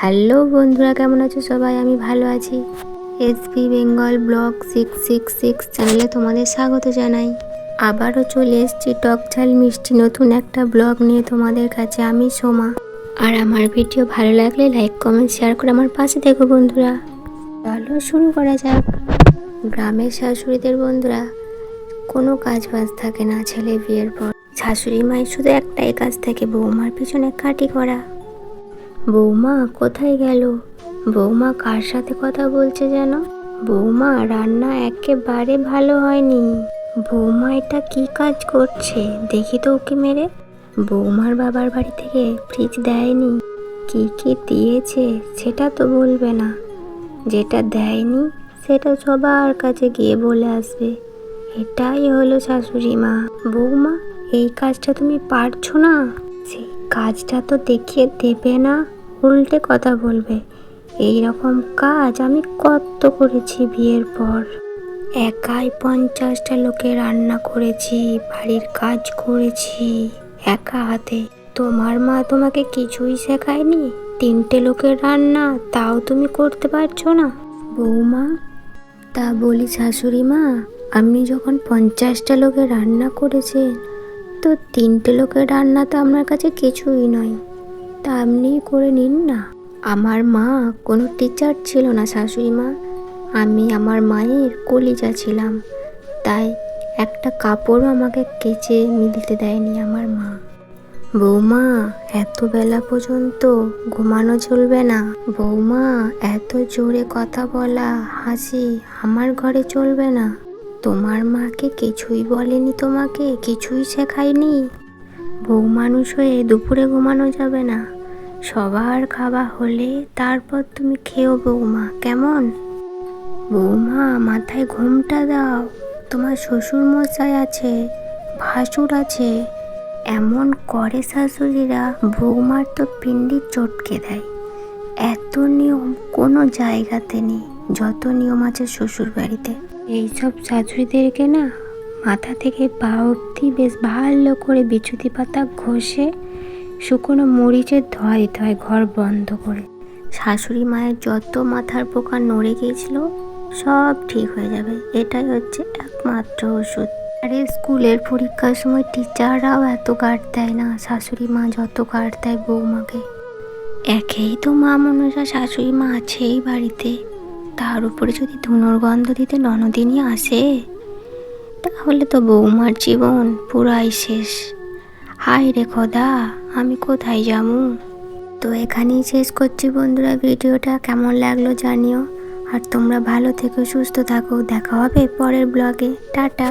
Hello বন্ধুরা, কেমন আছো সবাই? আমি ভালো আছি। SP Bengal blog six six six চ্যানেলে তোমাদের স্বাগত জানাই। আবারও চলে এসছি টক ঝাল মিষ্টি নতুন একটা ব্লগ নিয়ে তোমাদের কাছে, আমি সোমা। আর আমার ভিডিও ভালো লাগলে লাইক কমেন্ট শেয়ার করে আমার পাশে দেখো বন্ধুরা। চলো শুরু করা যাক। গ্রামের শাশুড়িদের বন্ধুরা, কোনো কাজ বাজ থাকে না ছেলে বিয়ের পর। শাশুড়ি মায়ের শুধু একটাই কাজ থাকে, বৌমার পিছনে কাটি করা। বৌমা কোথায় গেল? বৌমা কার সাথে কথা বলছে যেন? বৌমা, রান্না একেবারে ভালো হয়নি। বৌমা এটা কি কাজ করছে? দেখি তো ওকে মেরে। বৌমার বাবার বাড়ি থেকে ফ্রিজ দেয়নি। কি কি দিয়েছে সেটা তো বলবে না। যেটা দেয়নি সেটা সবার কাছে গিয়ে বলে আসবে। এটাই হলো শাশুড়ি মা। বৌমা, এই কাজটা তুমি পারছ না? সেই কাজটা তো দেখিয়ে দেবে না। উল্টে কথা বলবে। এই রকম কাজ আমি কত করেছি বিয়ের পর। একাই পঞ্চাশটা লোকে রান্না করেছি, বাড়ির কাজ করেছি একা হাতে। তোমার মা তোমাকে কিছুই শেখায়নি? তিনটে লোকের রান্না তাও তুমি করতে পারছ না? বৌমা, তা বলি শাশুড়ি মা, আপনি যখন পঞ্চাশটা লোকের রান্না করেছেন, তো তিনটে লোকের রান্না তো আপনার কাছে কিছুই নয়। তা আপনি করে নিন না। আমার মা কোনো টিচার ছিল না শাশুড়ি মা। আমি আমার মায়ের কলিজা ছিলাম। তাই একটা কাপড়ও আমাকে কেচে মিলতে দেয়নি আমার মা। বৌমা, এত বেলা পর্যন্ত ঘুমানো চলবে না। বৌমা, এত জোরে কথা বলা, হাসি আমার ঘরে চলবে না। তোমার মাকে কিছুই বলেনি তোমাকে, কিছুই শেখায়নি। বউ মানুষ হয়ে দুপুরে ঘুমানো যাবে না। সবার খাওয়া হলে তারপর তুমি খেও বৌমা, কেমন? বৌমা, মাথায় ঘুমটা দাও। তোমার শ্বশুর মশাই আছে, ভাসুর আছে। এমন করে শাশুড়িরা বৌমার তো পিন্ডি চটকে দেয়। এত নিয়ম কোনো জায়গাতে নেই, যত নিয়ম আছে শ্বশুর বাড়িতে এইসব শাশুড়িদেরকে না মাথা থেকে পা অবধি বেশ ভালো করে বিছুতি পাতা ঘষে শুকনো মরিচের ধোয়া দিতে হয় ঘর বন্ধ করে। শাশুড়ি মায়ের যত মাথার পোকা নড়ে গিয়েছিল, সব ঠিক হয়ে যাবে। এটাই হচ্ছে একমাত্র ওষুধ। আরে স্কুলের পরীক্ষার সময় টিচাররাও এত গার্ড দেয় না। শাশুড়ি মা যত গার্ড দেয় বৌমাকে। একেই তো মা মনসা, শাশুড়ি মা আছেই বাড়িতে। তার উপরে যদি ধুনোর গন্ধ দিতে ননদিনই আসে, তাহলে তো বৌমার জীবন পুরাই শেষ। হাই রে খোদা, আমি কোথায় যাব? তো এখানেই শেষ করছি বন্ধুরা ভিডিওটা, কেমন লাগল জানিও। আর তোমরা ভালো থেকো, সুস্থ থাকো, দেখা হবে পরের ব্লগে টাটা।